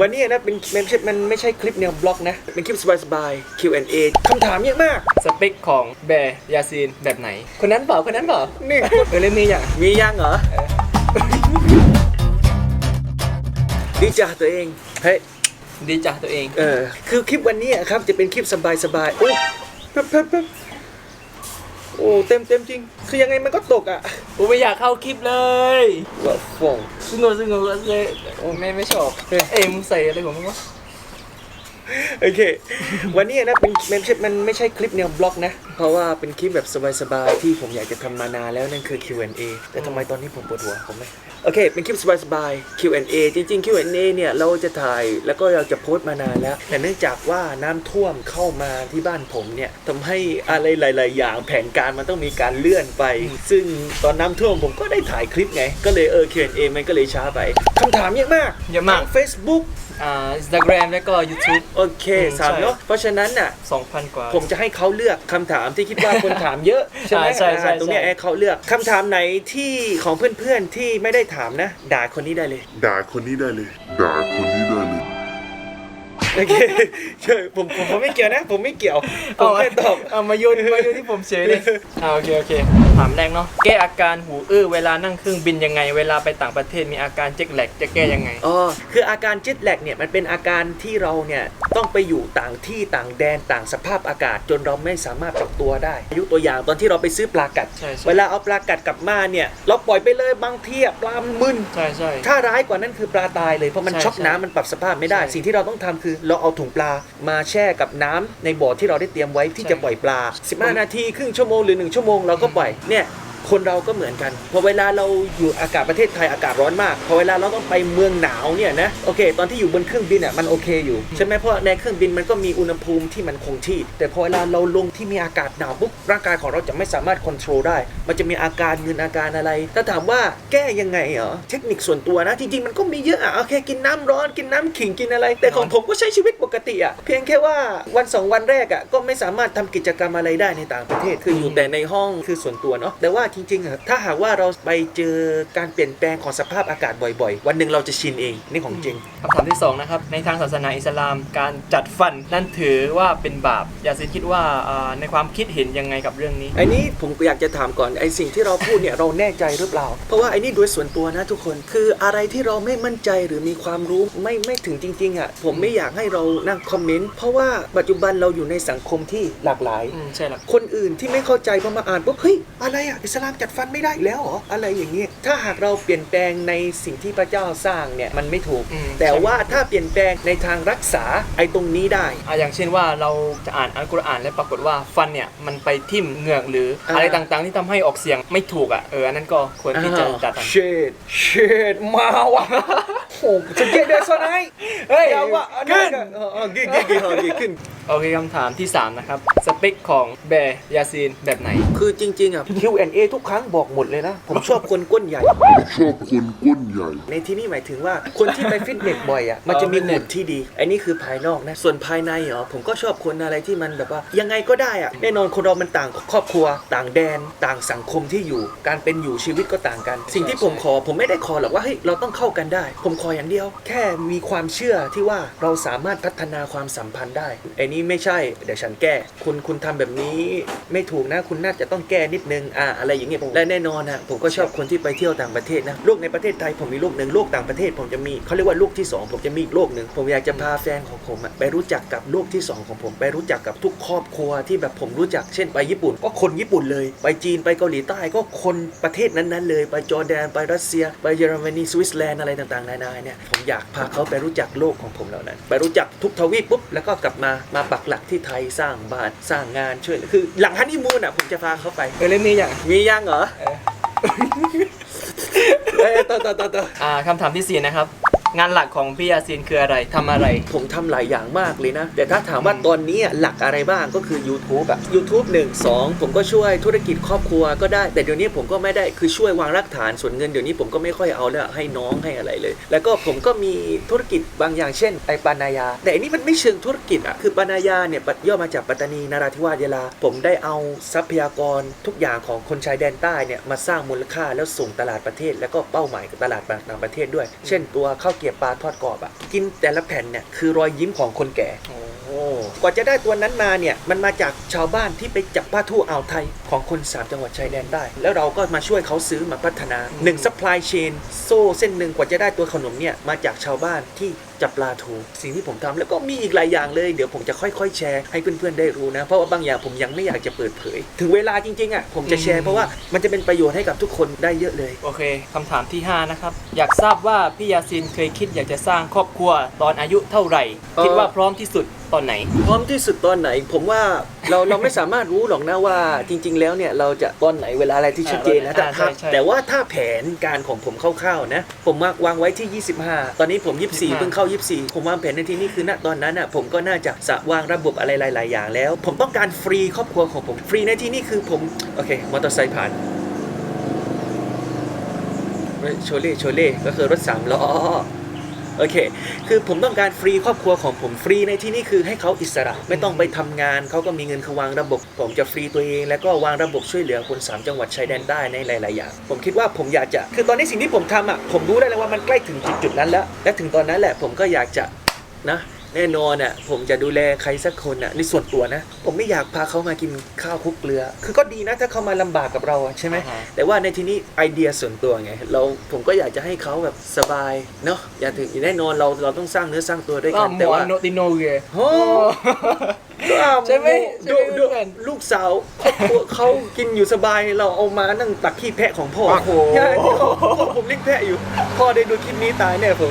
วันนี้นะเป็นมันไม่ใช่มันไม่ใช่คลิปแนวบล็อกนะ เป็นคลิปสบายๆ Q&A คำถามเยอะมาก สเปคของแบร์ยาซีนแบบไหน คนนั้นเปล่าคนนั้นเปล่านี่เออเลยมีอย่างมียังเหรอดีจ้าตัวเองเฮ้ยดีจ้ะตัวเอง เออคือคลิปวันนี้อะครับจะเป็นคลิปสบายๆโอ้แป๊บแป๊บแป๊บ โอ้เต็มเต็มจริง คือยังไงมันก็ตกอะกูไม่อยากเข้าคลิปเลยว่าฟองซึ่งงซึ่งงเลยไม่ไม่ชอบเฮ้ยเอ็มงใส่อะไรของมึงวะ โอเค วันนี้นะเป็นมันไม่ใช่มันไม่ใช่คลิปแนวบล็อกนะ เพราะว่าเป็นคลิปแบบสบายๆ ที่ผมอยากจะทำมานานแล้วนั่นคือ Q&A แต่ทำไมตอนนี้ผมปวดหัวผมไม่โอเค เป็นคลิปสบายๆ Q&A จริงๆ Q&A เนี่ยเราจะถ่ายแล้วก็เราจะโพสต์มานานแล้ว แต่เนื่องจากว่าน้ำท่วมเข้ามาที่บ้านผมเนี่ยทำให้อะไรหลาย ๆ อย่างแผนการมันต้องมีการเลื่อนไป ซึ่งตอนน้ำท่วมผมก็ได้ถ่ายคลิปไง ก็เลยเออ Q&A มันก็เลยช้าไปคำถามเยอะมากเยอะมากทั้ง Facebook อ่าอินสตาแกรมแล้วก็ YouTube โอเคอืมสามใช่ เนาะเพราะฉะนั้นน่ะ 2,000 กว่า ผมจะให้เขาเลือกคำถามที่คิดว่าคนถามเยอะใช่ไหมใช่ใช่อ่าตรงเนี้ยใช่ ให้เขาเลือกคำถามไหนที่ของเพื่อนๆที่ไม่ได้ถามนะ ด่าคนนี้ได้เลย ด่าคนนี้ได้เลย ด่าคนนี้ได้เลย โอเคใช่ผมผมผมไม่เกี่ยวนะ ผมไม่เกี่ยว ผมเอาแค่ตอบเอามาโยนมาโยนที่ผมเฉยเลยอ่าโอเคโอเคถามแรกเนาะแก้อาการหูอื้อเวลานั่งเครื่องบินยังไง เวลาไปต่างประเทศมีอาการเจ็กแหลกจะแก้ยังไงอ๋อคืออาการเจ็ตแลกเนี่ยมันเป็นอาการที่เราเนี่ยต้องไปอยู่ต่างที่ต่างแดนต่างสภาพอากาศ จนเราไม่สามารถปรับตัวได้ยกตัวอย่างตอนที่เราไปซื้อปลากัดใช่ใช่เวลาเอาปลากัดกลับมาเนี่ยเราปล่อยไปเลยบางทีอะปลามันมึนใช่ใช่ถ้าร้ายกว่านั้นคือปลาตายเลยเพราะมันใช่ช็อกใช่น้ำมันปรับสภาพไม่ได้ใช่สิ่งที่เราต้องทำคือเราเอาถุงปลามาแช่กับน้ำในบ่อที่เราได้เตรียมไว้ที่ใช่จะปล่อยปลา 15 นาทีครึ่งชั่วโมงหรือ 1 ชั่วโมงเราก็ปล่อยเนี่ย คนเราก็เหมือนกันพอเวลาเราอยู่อากาศประเทศไทยอากาศร้อนมากพอเวลาเราต้องไปเมืองหนาวเนี่ยนะโอเค ตอนที่อยู่บนเครื่องบินอะมันโอเคอยู่ใช่ไหมเพราะในเครื่องบินมันก็มีอุณหภูมิที่มันคงที่ แต่พอเวลาเราลงที่มีอากาศหนาวปุ๊บร่างกายของเราจะไม่สามารถควบคุมได้ มันจะมีอาการเงินอาการอะไร ถ้าถามว่าแก้ยังไงเหรอเทคนิคส่วนตัวนะจริงๆมันก็มีเยอะอะโอเคกินน้ำร้อนกินน้ำขิงกินอะไร แต่ของผมก็ใช้ชีวิตปกติอะเพียงแค่ว่าวันสองวันแรกอะก็ไม่สามารถทำกิจกรรมอะไรได้ในต่างประเทศคืออยู่แต่ในห้องคือส่วนตัวเนาะแต่ว่าจริงๆอะถ้าหากว่าเราไปเจอการเปลี่ยนแปลงของสภาพอากาศบ่อยๆ วันหนึ่งเราจะชินเองนี่ของจริง คำถามที่2นะครับในทางศาสนาอิสลามการจัดฟันนั่นถือว่าเป็นบาปอยากจะคิดว่าอ่าในความคิดเห็นยังไงกับเรื่องนี้ ไอ้นี้ผมอยากจะถามก่อนไอ้สิ่งที่เราพูดเนี่ย เราแน่ใจหรือเปล่า เพราะว่าไอ้นี่โดยส่วนตัวนะทุกคนคืออะไรที่เราไม่มั่นใจหรือมีความรู้ไม่ไม่ถึงจริงๆอะผมไม่อยากให้เรานั่งคอมเมนต์เพราะว่าปัจจุบันเราอยู่ในสังคมที่หลากหลาย อืมใช่ละคนอื่นที่ไม่เข้าใจพอมาอ่านปุ๊บเฮ้ยอะไรอะอิสลามจัดฟันไม่ได้อีกแล้วเหรออะไรอย่างเงี้ยถ้าหากเราเปลี่ยนแปลงในสิ่งที่พระเจ้าสร้างเนี่ยมันไม่ถูก อืม แต่ว่าถ้าเปลี่ยนแปลงในทางรักษาไอ้ตรงนี้ได้ อ่าอย่างเช่นว่าเราจะอ่านอัลกุรอานแล้วปรากฏว่าฟันเนี่ยมันไปทิ่มเหงือกหรืออ่า อะไรต่างๆ ที่ทำให้ออกเสียงไม่ถูกอะเอออันนั้นก็ควรที่จะจัดฟัน เชดเชดมาว่ะโอ้จะเจ็ดเดือนสนายเฮ้ยอย่าว่ะอันนั้นก็เออเออกี่กี่กี่เออกี่ขึ้น โอเคคำถามที่ 3 นะครับ สเปคของแบร์ยาซีนแบบไหน คือจริงๆอะ Q&A ทุกครั้งบอกหมดเลยนะ ผมชอบคนก้นใหญ่ ชอบคนก้นใหญ่ ในที่นี่หมายถึงว่าคนที่ไปฟิตเนสบ่อยอะ มันจะมีฟิตเนหุ่สนที่ดี อันนี้คือภายนอกนะ ส่วนภายในเหรอผมก็ชอบคนอะไรที่มันแบบว่า ยังไงก็ได้อะ แน่นอนคนเรามันต่างครอบครัว ต่างแดน ต่างสังคมที่อยู่ การเป็นอยู่ชีวิตก็ต่างกัน สิ่งที่ผมขอผมไม่ได้ขอหรอกว่าเฮ้ยเราต้องเข้ากันได้ ผมขออย่างเดียว แค่มีความเชื่อที่ว่าเราสามารถพัฒนาความสัมพันธ์ได้ไอ้นี่ไม่ใช่ เดี๋ยวฉันแก้ คุณคุณทำแบบนี้ไม่ถูกนะ คุณน่าจะต้องแก้นิดนึงอ่าอะไรอย่างเงี้ยและแน่นอนนะผมก็ชอบคนที่ไปเที่ยวต่างประเทศนะโลกในประเทศไทยผมมีโลกหนึ่งโลกต่างประเทศผมจะมีเขาเรียกว่าโลกที่สองผมจะมีอีกโลกหนึ่งผมอยากจะพาแฟนของผมอะไปรู้จักกับโลกที่สองของผม ไปรู้จักกับทุกครอบครัวที่แบบผมรู้จักเช่นไปญี่ปุ่น ก็คนญี่ปุ่นเลย ไปจีนไปเกาหลีใต้ก็คนประเทศนั้นๆ เลย ไปจอร์แดนไปรัสเซีย ไปเยอรมนีสวิตเซอร์แลนด์อะไรต่างๆนานาเนี่ยผมอยากพาเขาไปรู้จักโลกของผมเหล่านั้น ไปรู้จักทุกทวีปปุ๊บแล้วก็กลับมามาปักหลักที่ไทยสร้างบ้านสร้างงานช่วยคือหลังฮันนีมูนอะผมจะพาเขาไป เออเลยมีอย่างมียังเหรอเออเอ้ยต่อต่อต่อต่ออ่าคำถามที่4นะครับ งานหลักของพี่ยาซีนคืออะไรทำอะไร ผมทำหลายอย่างมากเลยนะ แต่ถ้าถามว่าตอนนี้หลักอะไรบ้างก็คือ YouTube อะ YouTube 1 2 ผมก็ช่วยธุรกิจครอบครัวก็ได้ แต่เดี๋ยวนี้ผมก็ไม่ได้คือช่วยวางรากฐานส่วนเงินเดี๋ยวนี้ผมก็ไม่ค่อยเอาแล้วให้น้องให้อะไรเลย แล้วก็ผมก็มีธุรกิจบางอย่างเช่นไอปานายา แต่อันนี้มันไม่เชิงธุรกิจอะคือปานายาเนี่ยปัดย่อมาจากปัตตานีนาราธิวาสยะลา ผมได้เอาทรัพยากรทุกอย่างของคนชายแดนใต้เนี่ยมาสร้างมูลค่าแล้วส่งตลาดประเทศ แล้วก็เป้าหมายกับตลาดต่างประเทศด้วย เช่นตัวข้าวเกี๊ยวปลาทอดกรอบอะกินแต่ละแผ่นเนี่ยคือรอยยิ้มของคนแก่โอ้โหกว่าจะได้ตัวนั้นมาเนี่ยมันมาจากชาวบ้านที่ไปจับปลาทูอ่าวไทยของคนสามจังหวัดชายแดนได้ แล้วเราก็มาช่วยเขาซื้อมาพัฒนาหนึ่ง supply chain โซ่เส้นหนึ่งกว่าจะได้ตัวขนมเนี่ยมาจากชาวบ้านที่ จับปลาทูสิ่งที่ผมทำแล้วก็มีอีกหลายอย่างเลยเดี๋ยวผมจะค่อยๆ แชร์ให้เพื่อนๆได้รู้นะ เพราะว่าบางอย่างผมยังไม่อยากจะเปิดเผย ถึงเวลาจริงๆอะผมจะแชร์เพราะว่ามันจะเป็นประโยชน์ให้กับทุกคนได้เยอะเลย โอเคคำถามที่ 5 นะครับ อยากทราบว่าพี่ยาซินเคยคิดอยากจะสร้างครอบครัวตอนอายุเท่าไหร่เอ่อคิดว่าพร้อมที่สุดตอนไหน พร้อมที่สุดตอนไหน ผมว่าเราเราไม่สามารถรู้หรอกนะว่าจริง ๆ แล้วเนี่ยเราจะตอนไหนเวลาอะไรที่ชัดเจนนะแต่อ่าถ้าใช่ใช่แต่ว่าถ้าแผนการของผมคร่าวๆนะ ผมมาวางไว้ที่ 25 ตอนนี้ผม 24 25เพิ่งเข้า24 ผมวางแผนในที่นี้คือณตอนนั้นอะผมก็น่าจะสะวางระบบอะไรหลาย ๆ อย่างแล้ว ผมต้องการฟรีครอบครัวของผม ฟรีในที่นี้คือผม โอเค มอเตอร์ไซค์ผ่านโชเล่โชเล่ก็คือรถสามล้อ โอเค คือผมต้องการฟรีครอบครัวของผมฟรีในที่นี้คือให้เขาอิสระไม่ต้องไปทำงานเขาก็มีเงินเขาวางระบบ ผมจะฟรีตัวเอง แล้วก็วางระบบช่วยเหลือคนสามจังหวัดชายแดนใต้ในหลายๆอย่าง ผมคิดว่าผมอยากจะ คือตอนนี้สิ่งที่ผมทำอะผมรู้ได้เลยว่ามันใกล้ถึงจุดๆนั้นแล้ว และถึงตอนนั้นแหละผมก็อยากจะนะ แน่นอนอะผมจะดูแลใครสักคนอะในส่วนตัวนะ ผมไม่อยากพาเขามากินข้าวคลุกเกลือ คือก็ดีนะถ้าเขามาลำบากกับเราอะใช่ไหม อ่าฮะ แต่ว่าในที่นี้ไอเดียส่วนตัวไง เราผมก็อยากจะให้เขาแบบสบายเนาะอย่าถึงแน่นอนเราเราต้องสร้างเนื้อสร้างตัวด้วยก็กันหมแต่อว่าโนติโนเกโอ้ก็ ใช่ไหมใช่ดูไหมดูเพื่อน ลูกสาวครอบครัวเขากินอยู่สบายเราเอามานั่งตักขี้แพะของพ่อโอ้โห ใช่พ่อพ่อผมเลี้ยงแพะอยู่ พ่อได้ดูคลิปนี้ตายแน่ผม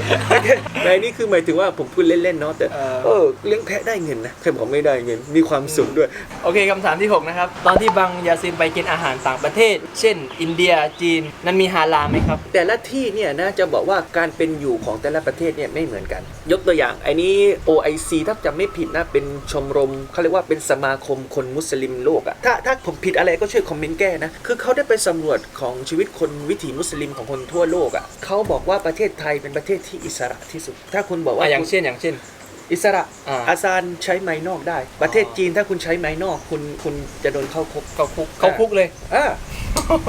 แต่อันนี่คือหมายถึงว่าผมพูดเล่นๆเนาะแต่เออ เออเลี้ยงแพะได้เงินนะใครบอกไม่ได้เงินมีความสุขด้วย โอเคคำถามที่ 6 นะครับ ตอนที่บังยาซินไปกินอาหารต่างประเทศ เช่น อินเดียจีน นั้นมีฮาลาลไหมครับ แต่ละที่เนี่ยนะจะบอกว่าการเป็นอยู่ของแต่ละประเทศเนี่ยไม่เหมือนกัน ยกตัวอย่างไอ้นี้ OIC ถ้าจำไม่ผิดนะเป็นชมรมเขาเรียกว่าเป็นสมาคมคนมุสลิมโลกอะถ้าถ้าผมผิดอะไรก็ช่วยคอมเมนต์แก้นะ คือเขาได้ไปสำรวจของชีวิตคนวิถีมุสลิมของคนทั่วโลกอะเขาบอกว่าประเทศไทยเป็นประเทศที่อิสระที่สุด ถ้าคุณบอกว่า อะอย่างคุณเช่นอย่างเช่น อิสระอ่า อาซานใช้ไม้นอกได้ ประเทศจีนถ้าคุณใช้ไม้นอก คุณคุณจะโดนเข้าคุกเขาคุกเขาคุกเลย อ่า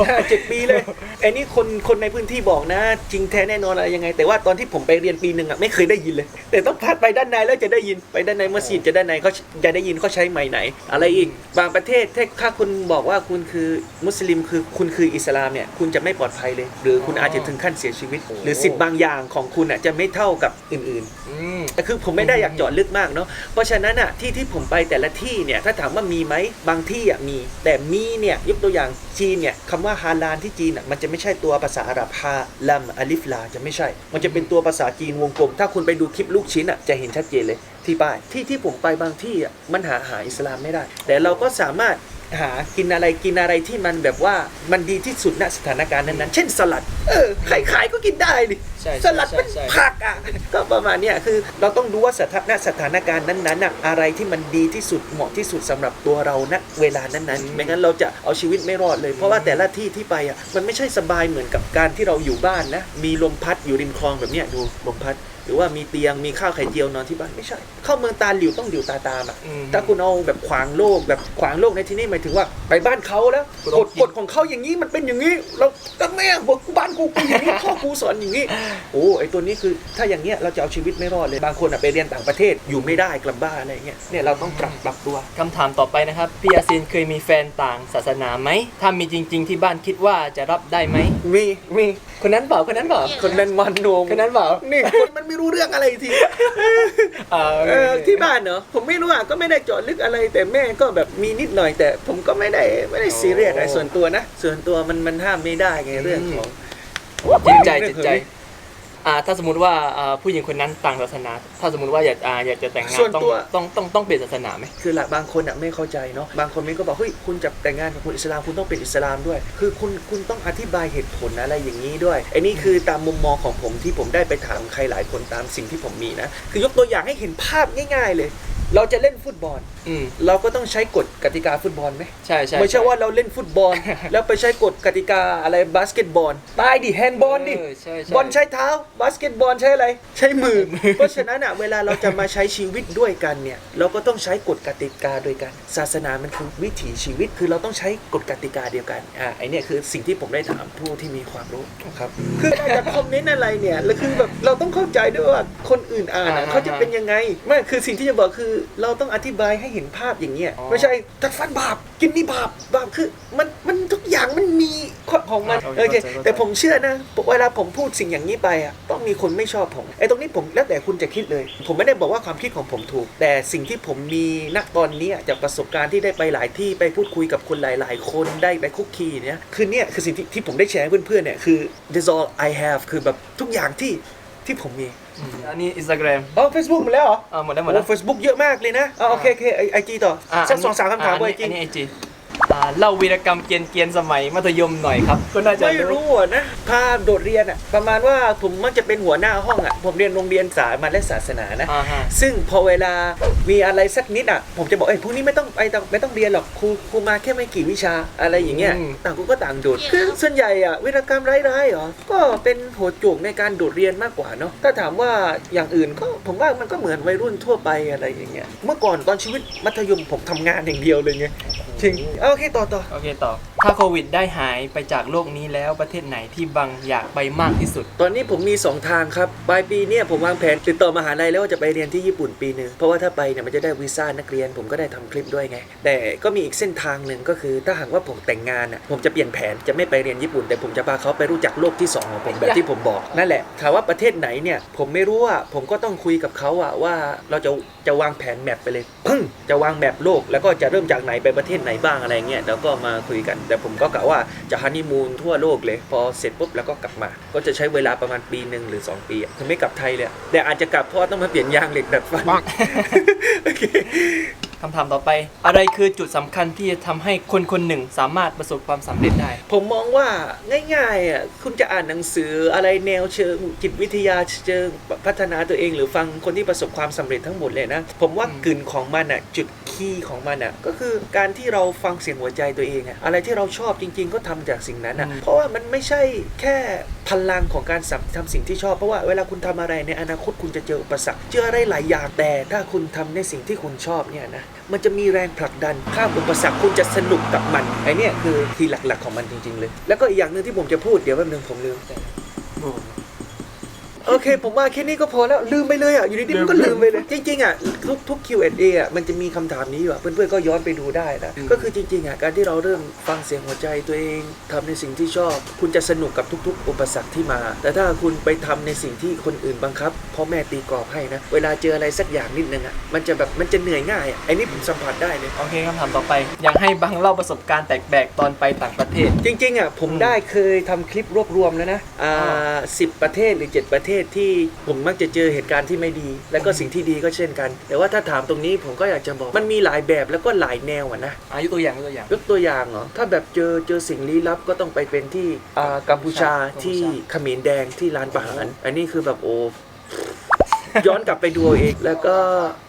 ห้าเจ็ดปีเลยไอ้นี่คนคนในพื้นที่บอกนะ จริงแท้แน่นอนอะไรยังไง แต่ว่าตอนที่ผมไปเรียนปีหนึ่งอะไม่เคยได้ยินเลย แต่ต้องพัดไปด้านในแล้วจะได้ยินไปด้านในมัสยิดจะด้านในเขาจะได้ยินเขาใช้ไม้ไหน อะไรอีกบางประเทศถ้าถ้าคุณบอกว่าคุณคือมุสลิมคือคุณคืออิสลามเนี่ยคุณจะไม่ปลอดภัยเลย หรือคุณอาจจะถึงขั้นเสียชีวิต หรือสิทธิ์บางอย่างของคุณอะจะไม่เท่ากับอื่นๆอืมแต่คือผมไม่ได้อยากเจาะลึกมากเนาะเพราะฉะนั้นอะที่ที่ผมไปแต่ละที่เนี่ยถ้าถามว่ามีไหมบางที่อะมีแต่มีเนี่ยยกตัวอย่างจีนเนี่ยคำว่าฮาลานที่จีนอะมันจะไม่ใช่ตัวภาษาอาหรับฮาลัมอลิฟลาจะไม่ใช่ มันจะเป็นตัวภาษาจีนวงกลม ถ้าคุณไปดูคลิปลูกชิ้นอะจะเห็นชัดเจนเลยที่ป้ายที่ที่ผมไปบางที่อะมันหาหาอิสลามไม่ได้ แต่เราก็สามารถ หากินอะไรกินอะไรที่มันแบบว่ามันดีที่สุดณสถานการณ์นั้นๆ เช่นสลัด เออใครขายก็กินได้ดิใช่สลัดเป็นใช่ใช่ ผักอะ ก็ประมาณเนี้ยคือเราต้องดูว่าสถานสถานการณ์นั้นๆน่ะอะไรที่มันดีที่สุดเหมาะที่สุดสำหรับตัวเราณเวลานั้นๆ ไม่งั้นเราจะเอาชีวิตไม่รอดเลย เพราะว่าแต่ละที่ที่ไปอะมันไม่ใช่สบายเหมือนกับการที่เราอยู่บ้านนะ มีลมพัดอยู่ริมคลองแบบเนี้ยดูลมพัด หรือว่ามีเตียงมีข้าวไข่เจียวนอนที่บ้านไม่ใช่ เข้าเมืองตาหลิวต้องหลิวตาตามอะอืมถ้าคุณเอาแบบขวางโลกแบบขวางโลกในที่นี้หมายถึงว่าไปบ้านเขาแล้วคุณต้กองฎกิน กฎของเขาอย่างนี้มันเป็นอย่างนี้เราก็แม่บอกบ้านกูกูอย่างนี้พ่อกูสอนอย่างนี้โอ้ไอตัวนี้คือถ้าอย่างเงี้ยเราจะเอาชีวิตไม่รอดเลยบางคนอะไปเรียนต่างประเทศอยู่ไม่ได้กลับบ้านอะไรเงี้ยเนี่ยเราต้องปรับปรับตัว คำถามต่อไปนะครับ พี่ยาซินเคยมีแฟนต่างศาสนาไหม ถ้ามีจริง ๆ ที่บ้านคิดว่าจะรับได้ไหม มีมีคนนั้นเปล่าคนนั้นเปล่าคนนั้นมันโนมคนนั้นเปล่า นี่คนมันไม่รู้เรื่องอะไรทีอ่าเออที่บ้านเนาะผมไม่รู้อะก็ไม่ได้เจาะลึกอะไร แต่แม่ก็แบบมีนิดหน่อย แต่ผมก็ไม่ได้ไม่ได้ซีเรียสอะไรส่วนตัวนะ ส่วนตัวมันมันห้ามไม่ได้ไงเรื่องของ จิตใจจิตใจ อ่าถ้าสมมติว่าอ่าผู้หญิงคนนั้นต่างศาสนา ถ้าสมมติว่าอยากอ่าอยากจะแต่งงานส่วนต้องตัว ต้องต้องต้องเปลี่ยนศาสนาไหม คือหลักบางคนอะไม่เข้าใจเนาะบางคนมันก็บอกเฮ้ยคุณจะแต่งงานกับคนอิสลามคุณต้องเป็นอิสลามด้วย คือคุณคุณต้องอธิบายเหตุผลอะไรอย่างนี้ด้วยไอ้นี่คือตามมุมมองของผมที่ผมได้ไปถามใครหลายคนตามสิ่งที่ผมมีนะ คือยกตัวอย่างให้เห็นภาพง่าย ๆเลย เราจะเล่นฟุตบอลอืมเราก็ต้องใช้กฎกติกาฟุตบอลไหมใช่ใช่ไม่ใช่ว่าเราเล่นฟุตบอล แล้วไปใช้กฎกติกาอะไรบาสเกตบอลตายดิแฮนด์บอลดิเใช่ใช่บอลใช้เท้าบาสเกตบอลใช้อะไร ใช้มือ เพราะฉะนั้นอะเวลาเราจะมาใช้ชีวิตด้วยกันเนี่ย เราก็ต้องใช้กฎกติกาด้วยกัน ศาสนามันคือวิถีชีวิตคือเราต้องใช้กฎกติกาเดียวกันอ่าไอเนี่ยคือสิ่งที่ผมได้ถามผู้ที่มีความรู้ครับคือเราจะคอมเมนต์อะไรเนี่ยแล้วคือแบบเราต้องเข้าใจด้วยว่าคนอื่นอ่านอะเขาจะเป็นยังไงไม่คือสิ่งที่จะบอกคือเราต้องอธิบายให้เห็นภาพอย่างเงี้ยไม่ใช่ตัดฟันบาปกินนี่บาปบาปคือมันมันทุกอย่างมันมีข้อของมันโอเคแต่ผมเชื่อนะเวลาผมพูดสิ่งอย่างนี้ไปอะต้องมีคนไม่ชอบผมไอ้ตรงนี้ผมแล้วแต่คุณจะคิดเลย ผมไม่ได้บอกว่าความคิดของผมถูก แต่สิ่งที่ผมมีณตอนนี้จากประสบการณ์ที่ได้ไปหลายที่ไปพูดคุยกับคนหลาย ๆ คนได้ไปคุกคีเนี่ยคือเนี่ยคือสิ่งที่ที่ผมได้แชร์ให้เพื่อนๆเนี่ยคือ that's all I have คือแบบทุกอย่างที่ ที่ผมมีอืมอันนี้อินสตาแกรมอ๋อ Facebook หมดแล้วเหรออ่าหมดแล้วหมดแล้ว โอ้ Facebook เยอะมากเลยนะอ๋อโอเคโอเคไอจีต่ออสักสองสามคำถามบนไอจี อันนี้ไอจี อ่าเล่าวีรกรรมเกรียนเกียนๆสมัยมัธยมหน่อยครับ ก็น่าจะไม่รู้อะนะพาโดดเรียนอะประมาณว่าผมมักจะเป็นหัวหน้าห้องอะผมเรียนโรงเรียนสายมาและศาสนานะ อ่าฮะ ซึ่งพอเวลามีอะไรสักนิดอะ ผมจะบอกเอ้ยพรุ่งนี้ไม่ต้องไปต้องไม่ต้องเรียนหรอกครูครูมาแค่ไม่กี่วิชาอะไรอย่างเงี้ยอืม ต่างกูก็ต่างโดดคือส่วนใหญ่อะวิรกรรมร้ายๆเหรอก็เป็นโหดจุกในการโดดเรียนมากกว่าเนาะถ้าถามว่าอย่างอื่นก็ผมว่ามันก็เหมือนวัยรุ่นทั่วไปอะไรอย่างเงี้ยเมื่อก่อนตอนชีวิตมัธยมผมทำงานอย่างเดียวเลยไงจริงเอาโอเคต่อต่อโอเคต่อ ถ้าโควิดได้หายไปจากโลกนี้แล้วประเทศไหนที่บังอยากไปมากที่สุด ตอนนี้ผมมี 2 ทางครับปลายปีเนี่ยผมวางแผนติดต่อมหาลัยแล้วว่าจะไปเรียนที่ญี่ปุ่นปีหนึ่งเพราะว่าถ้าไปเนี่ยมันจะได้วีซ่านักเรียน ผมก็ได้ทำคลิปด้วยไง แต่ก็มีอีกเส้นทางหนึ่งก็คือถ้าหากว่าผมแต่งงานอะผมจะเปลี่ยนแผนจะไม่ไปเรียนญี่ปุ่น แต่ผมจะพาเขาไปรู้จักโลกที่สองของผมแบบที่ผมบอกนั่นแหละถามว่าประเทศไหนเนี่ยผมไม่รู้อะผมก็ต้องคุยกับเขาอะว่าเราจะจะวางแผนแมปไปเลยปึ้งจะวางแมปโลกแล้วก็จะเริ่มจากไหนไปประเทศไหนบ้างอะไรเงี้ยแล้วก็มาคุยกัน แต่ผมก็กะว่าจะฮันนีมูนทั่วโลกเลย พอเสร็จปุ๊บแล้วก็กลับมา ก็จะใช้เวลาประมาณปีหนึ่งหรือ 2 ปีอะคือไม่กลับไทยเลยอะแต่อาจจะกลับเพราะว่าต้องมาเปลี่ยนยางเหล็กแบบฟันโอเค คำถามต่อไป อะไรคือจุดสำคัญที่จะทำให้คนคนหนึ่งสามารถประสบความสำเร็จได้ ผมมองว่าง่ายๆอะคุณจะอ่านหนังสืออะไรแนวเชิงจิตวิทยาเชิงพัฒนาตัวเอง หรือฟังคนที่ประสบความสำเร็จทั้งหมดเลยนะ ผมว่าอืมกลิ่นของมันอะจุดคีย์ของมันอะก็คือการที่เราฟังเสียงหัวใจตัวเองอะอะไรที่เราชอบจริง ๆ ก็ทำจากสิ่งนั้นอะเพราะว่ามันไม่ใช่แค่พลังของการสัมทำสิ่งที่ชอบเพราะว่าเวลาคุณทำอะไรในอนาคตคุณจะเจออุปสรรคเจออะไรหลายอย่างแต่ถ้าคุณทำในสิ่งที่คุณชอบเนี่ยนะ มันจะมีแรงผลักดันข้ามอุปสรรคคุณจะสนุกกับมันไอเนี่ยคือที่หลักๆของมันจริง ๆ เลย แล้วก็อีกอย่างหนึ่งที่ผมจะพูดเดี๋ยวแป๊บนึงผมลืม โอเค ผมว่าแค่นี้ก็พอแล้วลืมไปเลยอะอยู่ดีๆมันก็ลืมไปเลยจริงๆอะทุกทุก Q&A อะมันจะมีคำถามนี้อยู่อะเพื่อนๆก็ย้อนไปดูได้นะอืมก็คือจริงๆอะการที่เราเริ่มฟังเสียงหัวใจตัวเองทำในสิ่งที่ชอบ คุณจะสนุกกับทุก ๆ อุปสรรคที่มา แต่ถ้าคุณไปทำในสิ่งที่คนอื่นบังคับพ่อแม่ตีกรอบให้นะ เวลาเจออะไรสักอย่างนิดนึงอะมันจะแบบมันจะเหนื่อยง่ายอะไอ้นี่ผมสัมผัสได้เลย โอเคคำถามต่อไป อยากให้บังเล่าประสบการณ์แปลกๆตอนไปต่างประเทศ จริงๆอะผมอืมได้เคยทำคลิปรวบรวมแล้วนะอ่าสิบประเทศหรือ 7 ประเทศที่ผมมักจะเจอเหตุการณ์ที่ไม่ดี แล้วก็สิ่งที่ดีก็เช่นกัน แต่ว่าถ้าถามตรงนี้ผมก็อยากจะบอกมันมีหลายแบบแล้วก็หลายแนวอะนะอายุตัวอย่างยกตัวอย่าง ยกตัวอย่างเหรอถ้าแบบเจอเจอสิ่งลี้ลับก็ต้องไปเป็นที่อ่ากัมพูชากัมพูชาที่เขมรแดงที่ลานประหารอันนี้คือแบบโอ้ ย้อนกลับไปดูเอาเอง แล้วก็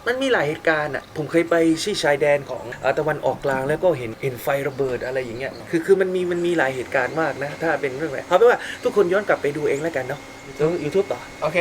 มันมีหลายเหตุการณ์อะ ผมเคยไปที่ชายแดนของอาตะวันออกกลางแล้วก็เห็นเห็นไฟระเบิดอะไรอย่างเงี้ย คือคือมันมีมันมีหลายเหตุการณ์มากนะ ถ้าเป็นเรื่องแบบเอาเป็นว่าทุกคนย้อนกลับไปดูเองแล้วกันเนาะ ยูทูบต่อโอเค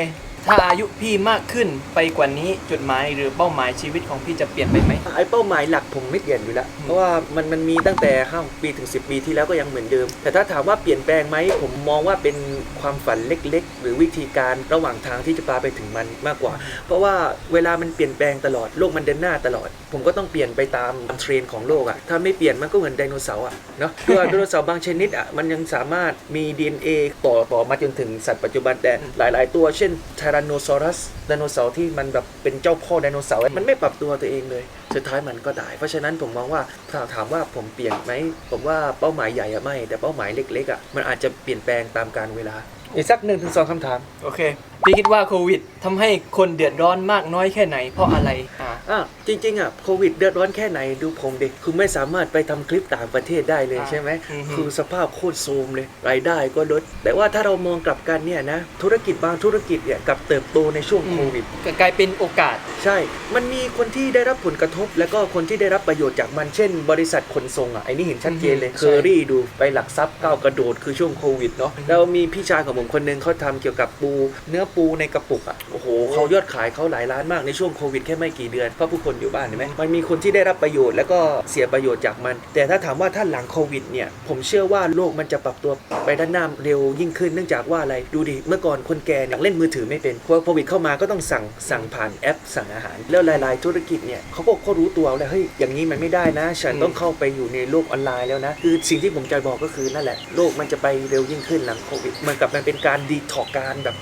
ถ้าอายุพี่มากขึ้นไปกว่านี้จุดหมายหรือเป้าหมายชีวิตของพี่จะเปลี่ยนไปไหม ไอ้เป้าหมายหลักผมไม่เปลี่ยนอยู่แล้ว เพราะว่ามันมันมีตั้งแต่5ปีถึง 10 ปีที่แล้วก็ยังเหมือนเดิม แต่ถ้าถามว่าเปลี่ยนแปลงไหมผมมองว่าเป็นความฝันเล็ก ๆ หรือวิธีการระหว่างทางที่จะพาไปถึงมันมากกว่า เพราะว่าเวลามันเปลี่ยนแปลงตลอดโลกมันเดินหน้าตลอด ผมก็ต้องเปลี่ยนไปตามเทรนด์ของโลกอะถ้าไม่เปลี่ยนมันก็เหมือนไดโนเสาร์อะเนาะคือว่าไดโนเสาร์บางชนิดอะมันยังสามารถมี DNA ต่อต่อมาจนถึงสัตว์ปัจจุบันแต่หลาย ๆ ตัวเช่น Tyrannosaurus ไดโนเสาร์ที่มันแบบเป็นเจ้าพ่อไดโนเสาร์มันไม่ปรับตัวตัวเองเลย สุดท้ายมันก็ตาย เพราะฉะนั้นผมมองว่าถ้าถามว่าผมเปลี่ยนไหมผมว่าเป้าหมายใหญ่อะไม่ แต่เป้าหมายเล็กๆอะมันอาจจะเปลี่ยนแปลงตามการเวลาอีกสักหนึ่งถึงสองคำถาม โอเค พี่คิดว่าโควิดทำให้คนเดือดร้อนมากน้อยแค่ไหนเพราะอะไรอ่า อะจริงๆอะโควิดเดือดร้อนแค่ไหนดูผมเด็กคือไม่สามารถไปทำคลิปต่างประเทศได้เลยอ่าใช่ไหมอือฮึคือสภาพโคตรโซมเลยรายได้ก็ลด แต่ว่าถ้าเรามองกลับกันเนี่ยนะธุรกิจบางธุรกิจเนี่ยกลับเติบโตในช่วงโควิดก็กลายเป็นโอกาส ใช่ มันมีคนที่ได้รับผลกระทบ แล้วก็คนที่ได้รับประโยชน์จากมันเช่น บริษัทขนส่งอะไอ้นี่เห็นชัดเจนเลยอือฮึเคอรี่ดูไปหลักทรัพย์ก้าวกระโดดคือช่วงโควิดเนาะแล้วมีพี่ชายของผมคนหนึงเขาทำเกี่ยวกับปู เนื้อปูในกระปุกอะโอ้โหเขายอดขายเขาหลายล้านมากในช่วงโควิดแค่ไม่กี่เดือนเพราะผู้คนอยู่บ้านเห็นไหมมันมีคนที่ได้รับประโยชน์แล้วก็เสียประโยชน์จากมัน แต่ถ้าถามว่าถ้าหลังโควิดเนี่ยผมเชื่อว่าโลกมันจะปรับตัวไปด้านหน้าเร็วยิ่งขึ้นเนื่องจากว่าอะไรดูดิเมื่อก่อนคนแก่เนี่ยเล่นมือถือไม่เป็นพอโควิดเข้ามาก็ต้องสั่งสั่งผ่านแอป สั่งอาหารแล้วหลายๆ ธุรกิจเนี่ยเขาก็ก็รู้ตัวแล้วเฮ้ยอย่างนี้มันไม่ได้นะ ฉันต้องเข้าไปอยู่ในโลกออนไลน์แล้วนะคือสิ่งที่ผมจะบอกก็คือนั่นแหละโลกมันจะไปเร็วยิ่งขึ้นหลังโควิดเหมันกับมันเป็นการดีท็อกการแบบ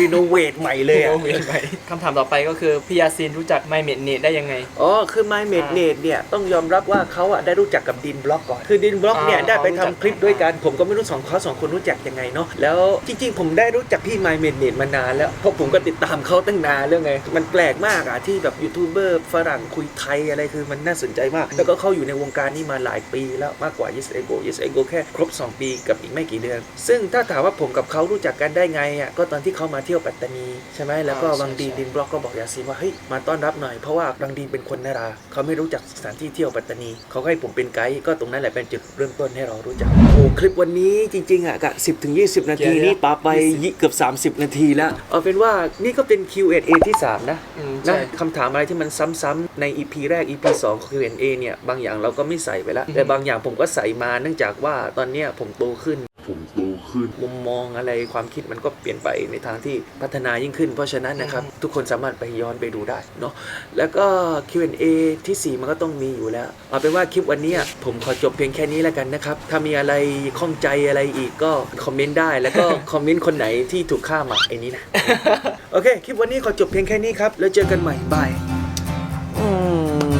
รีโนเวทใหม่เลยอะโอ้โหไปคำถามต่อไปก็คือพี่ยาซินรู้จักไมเมดเนตได้ยังไง อ๋อ คือ My m a d n a t เนี่ยต้องยอมรับว่าเขาอะได้รู้จักกับดินบล็อกก่อน คือดินบล็อกเนี่ยอ่าได้ไปเขารู้จัทำกคลิปด้วยกัน ผมก็ไม่รู้สองเขาสองคนรู้จักยังไงเนาะ แล้วจริงๆ ผมได้รู้จักพี่ My m a d n a t มานานแล้ว เพราะผมก็ติดตามเขาตั้งนานแล้วไง มันแปลกมากอะที่แบบยูทูบเบอร์ฝรั่งคุยไทยอะไรคือมันน่าสนใจมาก แล้วก็เขาอยู่ในวงการนี้มาหลายปีแล้วมากกว่า Yes Ego Yes Ego แค่ครบ 2 ปีกับอีกไม่กี่เดือน ซึ่งถ้าถามว่าผมกับเขารู้จักกันได้ไงอะก็ตอนที่เขามาเที่ยวปัตตานีใช่ไหมแล้วก็อ่าใช่บางดีใช่ดินบล็อกก็บอกยาซีว่าเฮ้ยมาต้อนรับหน่อยเพราะว่าบางดีนเป็นคนนาราเขาไม่รู้จักสถานที่เที่ยวปัตตานีเขาให้ผมเป็นไกด์ก็ตรงนั้นแหละเป็นจุดเริ่มต้นให้เรารู้จักโอ้คลิปวันนี้จริงๆอะกะ10ถึง20นาทีเดี๋ยวนี่ปาไป20ยี่เกือบ 30 นาทีแล้วเอาเป็นว่านี่ก็เป็น Q&A ที่ 3 นะอืมนะใช่คำถามอะไรที่มันซ้ำๆใน EP แรก EP 2 Q&A เนี่ยบางอย่างเราก็ไม่ใส่ไปแล้วแต่บางอย่างผมก็ใส่มาเนื่องจากว่าตอนเนี้ยผมโตขึ้น ผมโตขึ้น มุมมองอะไรความคิดมันก็เปลี่ยนไปในทางที่พัฒนายิ่งขึ้น เพราะฉะนั้นนะครับ ทุกคนสามารถไปย้อนไปดูได้เนาะแล้วก็ Q&A ทีสี่ 4 มันก็ต้องมีอยู่แล้ว เอาเป็นว่าคลิปวันนี้ผมขอจบเพียงแค่นี้แล้วกันนะครับ ถ้ามีอะไรข้องใจอะไรอีกก็คอมเมนต์ได้แล้วก็คอมเมนต์คนไหนที่ถูกฆ่ามาไอ้นี้นะโอเคคลิปวันนี้ขอจบเพียงแค่นี้ครับแล้วเจอกันใหม่บายอืม